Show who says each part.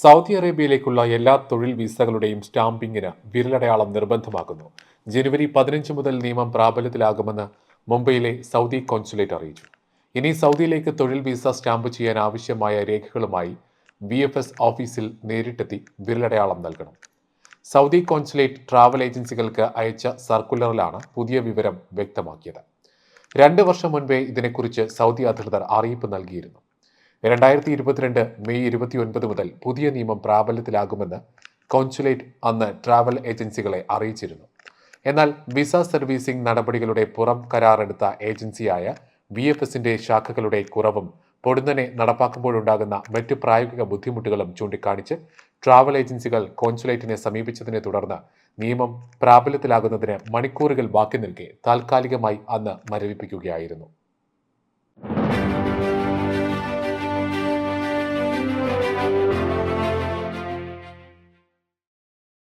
Speaker 1: Saudi അറേബ്യയിലേക്കുള്ള എല്ലാ തൊഴിൽ വിസകളുടെയും സ്റ്റാമ്പിങ്ങിന് വിരലടയാളം നിർബന്ധമാക്കുന്നു. ജനുവരി പതിനഞ്ച് മുതൽ നിയമം പ്രാബല്യത്തിലാകുമെന്ന് മുംബൈയിലെ സൗദി കോൺസുലേറ്റ് അറിയിച്ചു. ഇനി സൗദിയിലേക്ക് തൊഴിൽ വിസ സ്റ്റാമ്പ് ചെയ്യാൻ ആവശ്യമായ രേഖകളുമായി ബി എഫ് എസ് ഓഫീസിൽ നേരിട്ടെത്തി വിരലടയാളം നൽകണം. സൗദി കോൺസുലേറ്റ് ട്രാവൽ ഏജൻസികൾക്ക് അയച്ച സർക്കുലറിലാണ് പുതിയ വിവരം വ്യക്തമാക്കിയത്. രണ്ട് വർഷം മുൻപേ ഇതിനെക്കുറിച്ച് സൗദി അധികൃതർ അറിയിപ്പ് നൽകിയിരുന്നു. രണ്ടായിരത്തി ഇരുപത്തിരണ്ട് മെയ് ഇരുപത്തി ഒൻപത് മുതൽ പുതിയ നിയമം പ്രാബല്യത്തിലാകുമെന്ന് കോൺസുലേറ്റ് അന്ന് ട്രാവൽ ഏജൻസികളെ അറിയിച്ചിരുന്നു. എന്നാൽ വിസ സർവീസിംഗ് നടപടികളുടെ പുറം കരാറെടുത്ത ഏജൻസിയായ ബി എഫ് എസിന്റെ ശാഖകളുടെ കുറവും പൊടുന്നനെ നടപ്പാക്കുമ്പോഴുണ്ടാകുന്ന മറ്റ് പ്രായോഗിക ബുദ്ധിമുട്ടുകളും ചൂണ്ടിക്കാണിച്ച് ട്രാവൽ ഏജൻസികൾ കോൺസുലേറ്റിനെ സമീപിച്ചതിനെ തുടർന്ന് നിയമം പ്രാബല്യത്തിലാകുന്നതിന് മണിക്കൂറുകൾ ബാക്കി നിൽക്കെ താൽക്കാലികമായി അന്ന് മരവിപ്പിക്കുകയായിരുന്നു.